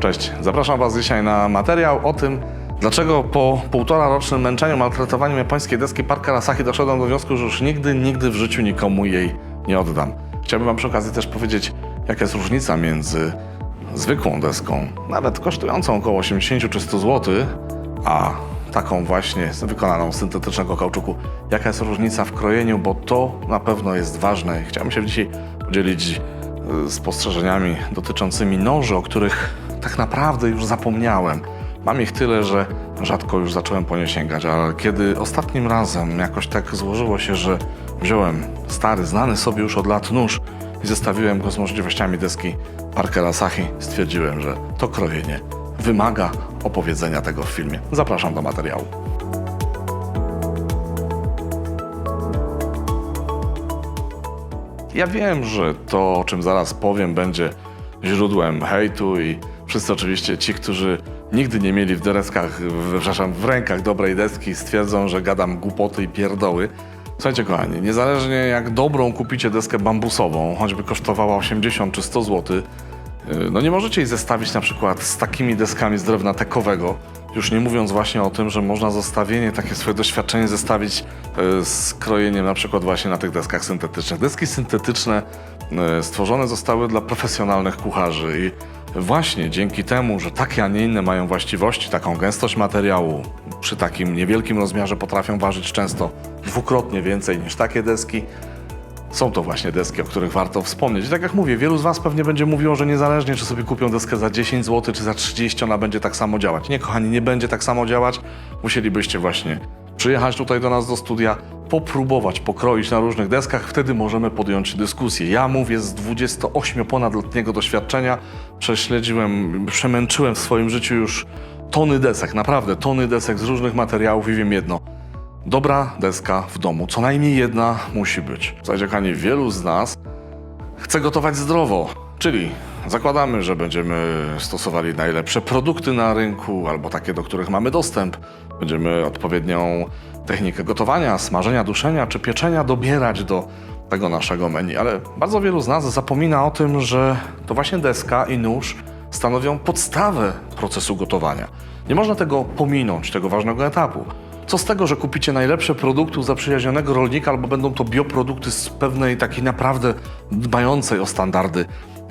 Cześć, zapraszam Was dzisiaj na materiał o tym, dlaczego po półtora rocznym męczeniu, maltretowaniem japońskiej deski Parker Asahi doszedłem do wniosku, że już nigdy, nigdy w życiu nikomu jej nie oddam. Chciałbym Wam przy okazji też powiedzieć, jaka jest różnica między zwykłą deską, nawet kosztującą około 80 czy 100 zł, a taką właśnie wykonaną z syntetycznego kauczuku. Jaka jest różnica w krojeniu, bo to na pewno jest ważne. Chciałbym się dzisiaj podzielić y, spostrzeżeniami dotyczącymi noży, o których tak naprawdę już zapomniałem. Mam ich tyle, że rzadko już zacząłem po nie sięgać, ale kiedy ostatnim razem jakoś tak złożyło się, że wziąłem stary, znany sobie już od lat nóż i zestawiłem go z możliwościami deski Parker Asahi, stwierdziłem, że to krojenie wymaga opowiedzenia tego w filmie. Zapraszam do materiału. Ja wiem, że to, o czym zaraz powiem, będzie źródłem hejtu i wszyscy oczywiście ci, którzy nigdy nie mieli w deskach, w, przepraszam, w rękach dobrej deski, stwierdzą, że gadam głupoty i pierdoły. Słuchajcie kochani, niezależnie jak dobrą kupicie deskę bambusową, choćby kosztowała 80 czy 100 zł, no nie możecie jej zestawić na przykład z takimi deskami z drewna tekowego, już nie mówiąc właśnie o tym, że można zestawienie, takie swoje doświadczenie zestawić e, z krojeniem na przykład właśnie na tych deskach syntetycznych. Deski syntetyczne e, stworzone zostały dla profesjonalnych kucharzy i właśnie dzięki temu, że takie, a nie inne mają właściwości, taką gęstość materiału, przy takim niewielkim rozmiarze potrafią ważyć często dwukrotnie więcej niż takie deski, są to właśnie deski, o których warto wspomnieć. I tak jak mówię, wielu z Was pewnie będzie mówiło, że niezależnie czy sobie kupią deskę za 10 zł, czy za 30, ona będzie tak samo działać. Nie, kochani, nie będzie tak samo działać. Musielibyście właśnie przyjechać tutaj do nas do studia, popróbować pokroić na różnych deskach, wtedy możemy podjąć dyskusję. Ja mówię z 28 ponadletniego doświadczenia, prześledziłem, przemęczyłem w swoim życiu już tony desek, naprawdę tony desek z różnych materiałów i wiem jedno. Dobra deska w domu, co najmniej jedna musi być. Kochani, wielu z nas chce gotować zdrowo, czyli zakładamy, że będziemy stosowali najlepsze produkty na rynku albo takie, do których mamy dostęp. Będziemy odpowiednią technikę gotowania, smażenia, duszenia czy pieczenia dobierać do tego naszego menu, ale bardzo wielu z nas zapomina o tym, że to właśnie deska i nóż stanowią podstawę procesu gotowania. Nie można tego pominąć, tego ważnego etapu. Co z tego, że kupicie najlepsze produkty u zaprzyjaźnionego rolnika, albo będą to bioprodukty z pewnej takiej naprawdę dbającej o standardy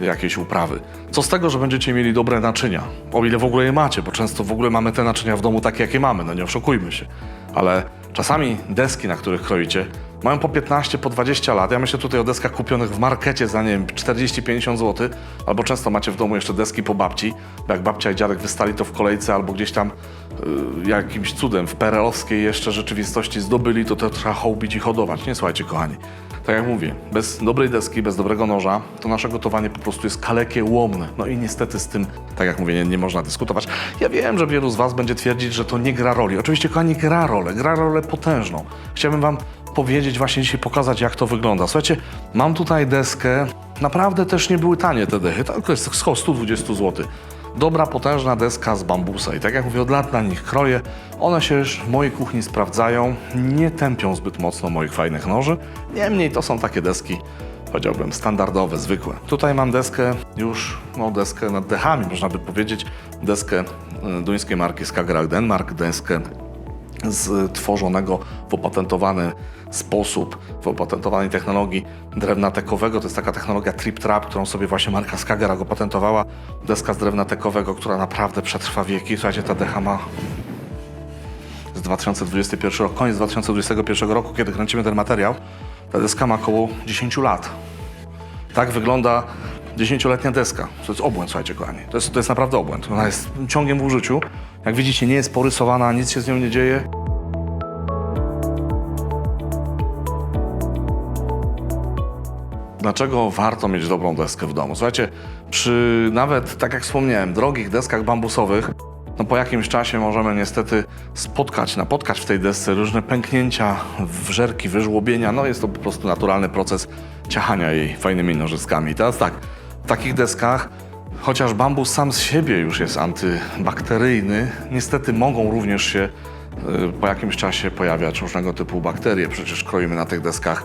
jakiejś uprawy? Co z tego, że będziecie mieli dobre naczynia? O ile w ogóle je macie, bo często w ogóle mamy te naczynia w domu takie, jakie mamy, no nie oszukujmy się. Ale czasami deski, na których kroicie, mają po 15, po 20 lat. Ja myślę tutaj o deskach kupionych w markecie za, nie wiem, 40-50 zł, albo często macie w domu jeszcze deski po babci, bo jak babcia i dziadek wystali to w kolejce, albo gdzieś tam y, jakimś cudem w perelowskiej jeszcze rzeczywistości zdobyli, to to trzeba hołbić i hodować. Nie, słuchajcie, kochani. Tak jak mówię, bez dobrej deski, bez dobrego noża, to nasze gotowanie po prostu jest kalekie, łomne. No i niestety z tym, tak jak mówię, nie, nie można dyskutować. Ja wiem, że wielu z Was będzie twierdzić, że to nie gra roli. Oczywiście, kochani, gra rolę, gra rolę potężną. Chciałbym Wam powiedzieć, właśnie dzisiaj pokazać, jak to wygląda. Słuchajcie, mam tutaj deskę, naprawdę też nie były tanie te dechy, to jest około 120 zł. Dobra, potężna deska z bambusa i tak jak mówię, od lat na nich kroję. One się już w mojej kuchni sprawdzają, nie tępią zbyt mocno moich fajnych noży. Niemniej to są takie deski, powiedziałbym, standardowe, zwykłe. Tutaj mam deskę już, no deskę nad dechami, można by powiedzieć, deskę y, duńskiej marki Skagerrak Denmark, deskę z tworzonego w opatentowany sposób, w opatentowanej technologii drewna tekowego. To jest taka technologia Trip Trap, którą sobie właśnie marka Skagerrak opatentowała. Deska z drewna tekowego, która naprawdę przetrwa wieki. Słuchajcie, ta decha ma z 2021 roku, koniec 2021 roku, kiedy kręcimy ten materiał. Ta deska ma około 10 lat. Tak wygląda 10-letnia deska. To jest obłęd, słuchajcie, kochani. To jest, to jest naprawdę obłęd. Ona jest ciągiem w użyciu. Jak widzicie, nie jest porysowana, nic się z nią nie dzieje. Dlaczego warto mieć dobrą deskę w domu? Słuchajcie, przy nawet, tak jak wspomniałem, drogich deskach bambusowych, no po jakimś czasie możemy niestety spotkać, napotkać w tej desce różne pęknięcia, wżerki, wyżłobienia. No jest to po prostu naturalny proces ciachania jej fajnymi nożyskami. I teraz tak, takich deskach, chociaż bambus sam z siebie już jest antybakteryjny, niestety mogą również się y, po jakimś czasie pojawiać różnego typu bakterie. Przecież kroimy na tych deskach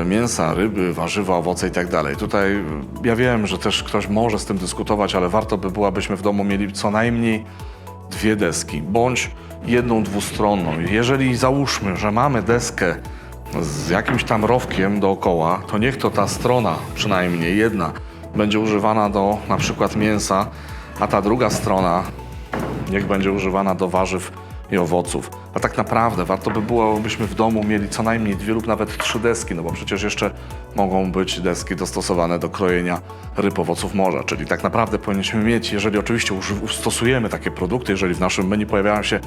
e, mięsa, ryby, warzywa, owoce i tak. Tutaj e, ja wiem, że też ktoś może z tym dyskutować, ale warto by było, abyśmy w domu mieli co najmniej dwie deski, bądź jedną dwustronną. Jeżeli załóżmy, że mamy deskę z jakimś tam rowkiem dookoła, to niech to ta strona, przynajmniej jedna, będzie używana do na przykład mięsa, a ta druga strona niech będzie używana do warzyw i owoców. A tak naprawdę warto by było, abyśmy w domu mieli co najmniej dwie lub nawet trzy deski, no bo przecież jeszcze mogą być deski dostosowane do krojenia ryb, owoców morza. Czyli tak naprawdę powinniśmy mieć, jeżeli oczywiście stosujemy takie produkty, jeżeli w naszym menu pojawiają się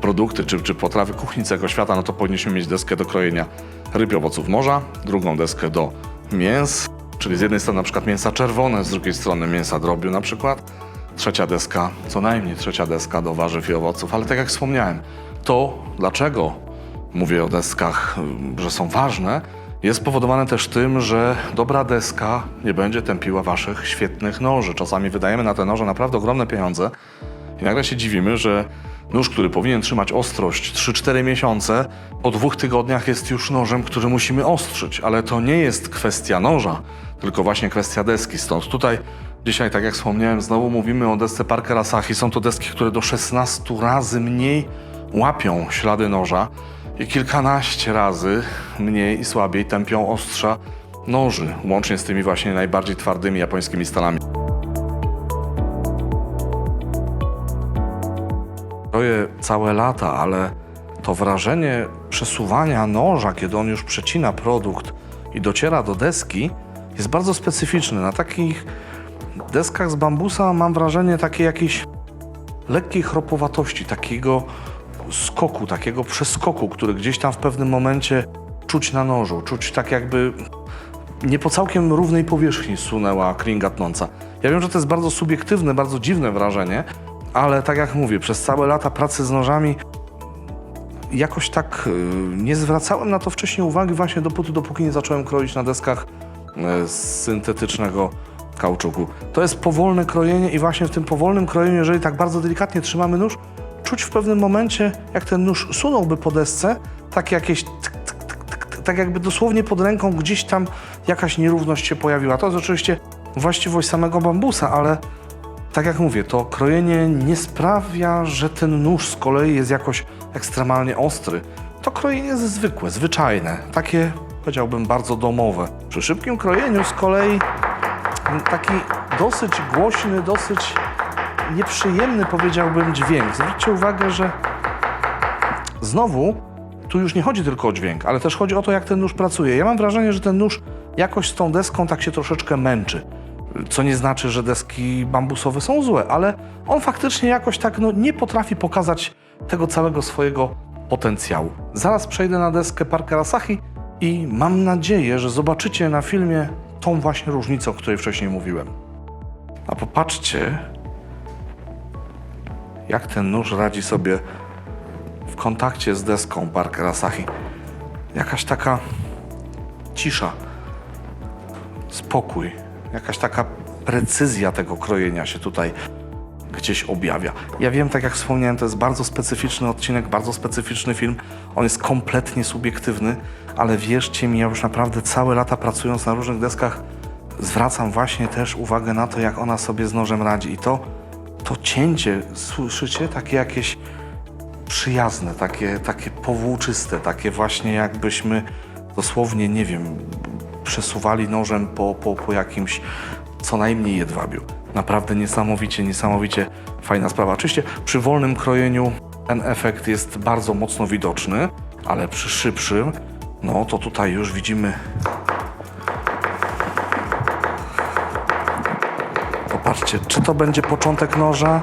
produkty czy, czy potrawy kuchni całego świata, no to powinniśmy mieć deskę do krojenia ryb owoców morza, drugą deskę do mięs, czyli z jednej strony na przykład mięsa czerwone, z drugiej strony mięsa drobiu na przykład, trzecia deska, co najmniej trzecia deska do warzyw i owoców, ale tak jak wspomniałem, to dlaczego mówię o deskach, y, że są ważne, jest spowodowane też tym, że dobra deska nie będzie tępiła waszych świetnych noży. Czasami wydajemy na te noże naprawdę ogromne pieniądze i nagle się dziwimy, że nóż, który powinien trzymać ostrość 3-4 miesiące, po dwóch tygodniach jest już nożem, który musimy ostrzyć. Ale to nie jest kwestia noża, tylko właśnie kwestia deski. Stąd tutaj dzisiaj, tak jak wspomniałem, znowu mówimy o desce Parkera Sachi. Są to deski, które do 16 razy mniej łapią ślady noża i kilkanaście razy mniej i słabiej tępią ostrza noży, łącznie z tymi właśnie najbardziej twardymi japońskimi stalami. Całe lata, ale to wrażenie przesuwania noża, kiedy on już przecina produkt i dociera do deski, jest bardzo specyficzne. Na takich deskach z bambusa mam wrażenie takiej jakiejś lekkiej chropowatości, takiego skoku, takiego przeskoku, który gdzieś tam w pewnym momencie czuć na nożu, czuć tak jakby nie po całkiem równej powierzchni sunęła klinga tnąca. Ja wiem, że to jest bardzo subiektywne, bardzo dziwne wrażenie, ale tak jak mówię, przez całe lata pracy z nożami jakoś tak y, nie zwracałem na to wcześniej uwagi właśnie dopóty, dopóki nie zacząłem kroić na deskach y, z syntetycznego kauczuku. To jest powolne krojenie i właśnie w tym powolnym krojeniu, jeżeli tak bardzo delikatnie trzymamy nóż, czuć w pewnym momencie, jak ten nóż sunąłby po desce, tak jakieś tak jakby dosłownie pod ręką gdzieś tam jakaś nierówność się pojawiła. To jest oczywiście właściwość samego bambusa, ale tak jak mówię, to krojenie nie sprawia, że ten nóż z kolei jest jakoś ekstremalnie ostry. To krojenie jest zwykłe, zwyczajne, takie powiedziałbym bardzo domowe. Przy szybkim krojeniu z kolei taki dosyć głośny, dosyć nieprzyjemny powiedziałbym dźwięk. Zwróćcie uwagę, że znowu tu już nie chodzi tylko o dźwięk, ale też chodzi o to, jak ten nóż pracuje. Ja mam wrażenie, że ten nóż jakoś z tą deską tak się troszeczkę męczy. Co nie znaczy, że deski bambusowe są złe, ale on faktycznie jakoś tak no, nie potrafi pokazać tego całego swojego potencjału. Zaraz przejdę na deskę Parkera Sachi i mam nadzieję, że zobaczycie na filmie tą właśnie różnicę, o której wcześniej mówiłem. A popatrzcie, jak ten nóż radzi sobie w kontakcie z deską Parkera Sachi. Jakaś taka cisza, spokój, jakaś taka precyzja tego krojenia się tutaj gdzieś objawia. Ja wiem, tak jak wspomniałem, to jest bardzo specyficzny odcinek, bardzo specyficzny film. On jest kompletnie subiektywny, ale wierzcie mi, ja już naprawdę całe lata pracując na różnych deskach, zwracam właśnie też uwagę na to, jak ona sobie z nożem radzi. I to, to cięcie, słyszycie, takie jakieś przyjazne, takie, takie powłóczyste, takie właśnie jakbyśmy dosłownie, nie wiem, przesuwali nożem po, po, po jakimś co najmniej jedwabiu. Naprawdę niesamowicie, niesamowicie fajna sprawa. Oczywiście przy wolnym krojeniu ten efekt jest bardzo mocno widoczny, ale przy szybszym, no to tutaj już widzimy Popatrzcie, czy to będzie początek noża,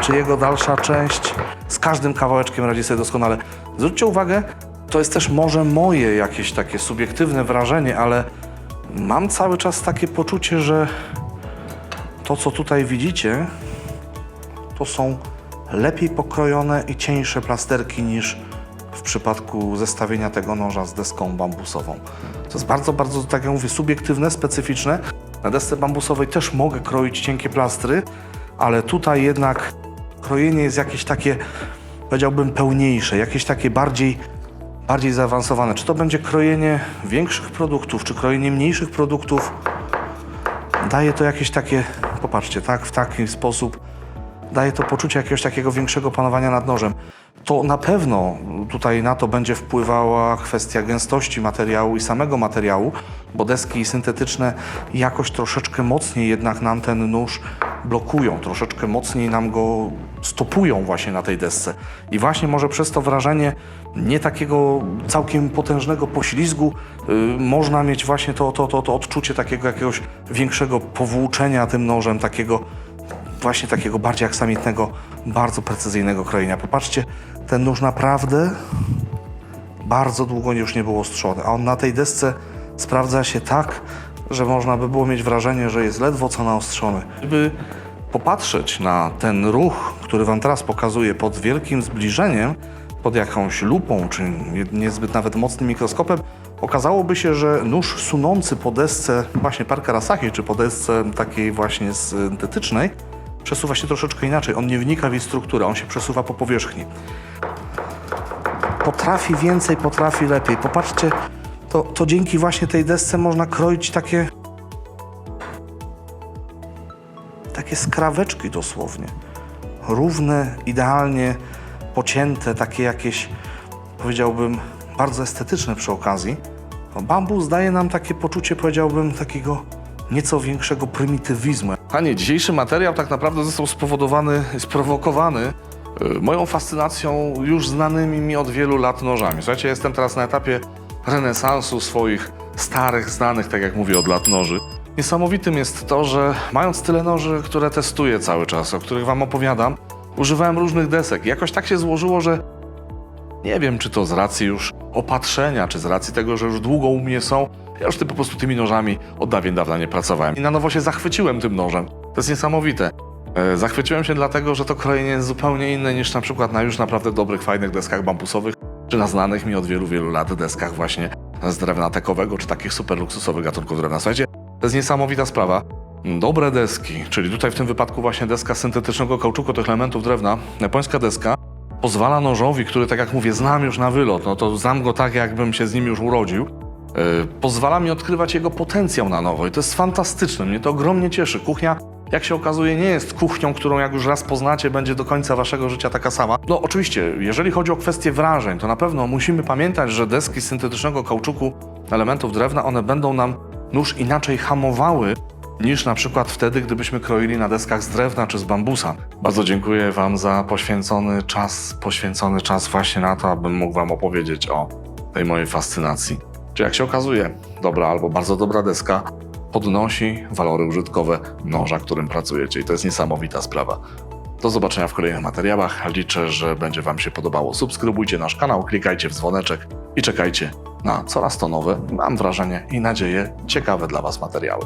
czy jego dalsza część. Z każdym kawałeczkiem radzi sobie doskonale. Zwróćcie uwagę, to jest też może moje jakieś takie subiektywne wrażenie, ale mam cały czas takie poczucie, że to, co tutaj widzicie, to są lepiej pokrojone i cieńsze plasterki niż w przypadku zestawienia tego noża z deską bambusową. To jest bardzo, bardzo, tak jak mówię, subiektywne, specyficzne. Na desce bambusowej też mogę kroić cienkie plastry, ale tutaj jednak krojenie jest jakieś takie, powiedziałbym, pełniejsze, jakieś takie bardziej, bardziej zaawansowane. Czy to będzie krojenie większych produktów, czy krojenie mniejszych produktów, daje to jakieś takie, popatrzcie, tak, w taki sposób daje to poczucie jakiegoś takiego większego panowania nad nożem. To na pewno tutaj na to będzie wpływała kwestia gęstości materiału i samego materiału, bo deski syntetyczne jakoś troszeczkę mocniej jednak nam ten nóż blokują, troszeczkę mocniej nam go stopują właśnie na tej desce. I właśnie może przez to wrażenie nie takiego całkiem potężnego poślizgu y, można mieć właśnie to, to, to, to odczucie takiego jakiegoś większego powłóczenia tym nożem, takiego właśnie takiego bardziej aksamitnego, bardzo precyzyjnego krojenia. Popatrzcie, ten nóż naprawdę bardzo długo już nie był ostrzony, a on na tej desce sprawdza się tak, że można by było mieć wrażenie, że jest ledwo co naostrzony. Gdyby popatrzeć na ten ruch, który Wam teraz pokazuję pod wielkim zbliżeniem, pod jakąś lupą, czy nie- niezbyt nawet mocnym mikroskopem, okazałoby się, że nóż sunący po desce właśnie Parkera Asahi, czy po desce takiej właśnie syntetycznej, przesuwa się troszeczkę inaczej. On nie wnika w jej strukturę, on się przesuwa po powierzchni. Potrafi więcej, potrafi lepiej. Popatrzcie, to, to dzięki właśnie tej desce można kroić takie takie skraweczki dosłownie. Równe, idealnie pocięte, takie jakieś, powiedziałbym, bardzo estetyczne przy okazji. No, Bambus daje nam takie poczucie, powiedziałbym, takiego nieco większego prymitywizmu. Panie, dzisiejszy materiał tak naprawdę został spowodowany, sprowokowany y, moją fascynacją już znanymi mi od wielu lat nożami. Słuchajcie, jestem teraz na etapie renesansu swoich starych, znanych, tak jak mówię, od lat noży. Niesamowitym jest to, że mając tyle noży, które testuję cały czas, o których wam opowiadam, używałem różnych desek. Jakoś tak się złożyło, że nie wiem, czy to z racji już opatrzenia, czy z racji tego, że już długo u mnie są. Ja już ty po prostu tymi nożami od dawien dawna nie pracowałem. I na nowo się zachwyciłem tym nożem. To jest niesamowite. E, Zachwyciłem się dlatego, że to krojenie jest zupełnie inne niż na przykład na już naprawdę dobrych, fajnych deskach bambusowych, czy na znanych mi od wielu, wielu lat deskach właśnie z drewna tekowego, czy takich super luksusowych gatunków drewna. Słuchajcie, to jest niesamowita sprawa. Dobre deski, czyli tutaj w tym wypadku właśnie deska syntetycznego kauczuku, tych elementów drewna, japońska deska, pozwala nożowi, który tak jak mówię, znam już na wylot, no to znam go tak, jakbym się z nim już urodził, yy, pozwala mi odkrywać jego potencjał na nowo i to jest fantastyczne, mnie to ogromnie cieszy. Kuchnia, jak się okazuje, nie jest kuchnią, którą jak już raz poznacie, będzie do końca waszego życia taka sama. No oczywiście, jeżeli chodzi o kwestię wrażeń, to na pewno musimy pamiętać, że deski syntetycznego kauczuku, elementów drewna, one będą nam nóż inaczej hamowały niż na przykład wtedy, gdybyśmy kroili na deskach z drewna czy z bambusa. Bardzo dziękuję Wam za poświęcony czas, poświęcony czas właśnie na to, abym mógł Wam opowiedzieć o tej mojej fascynacji. Czy jak się okazuje, dobra albo bardzo dobra deska podnosi walory użytkowe noża, którym pracujecie i to jest niesamowita sprawa. Do zobaczenia w kolejnych materiałach. Liczę, że będzie Wam się podobało. Subskrybujcie nasz kanał, klikajcie w dzwoneczek i czekajcie na coraz to nowe, mam wrażenie i nadzieję, ciekawe dla Was materiały.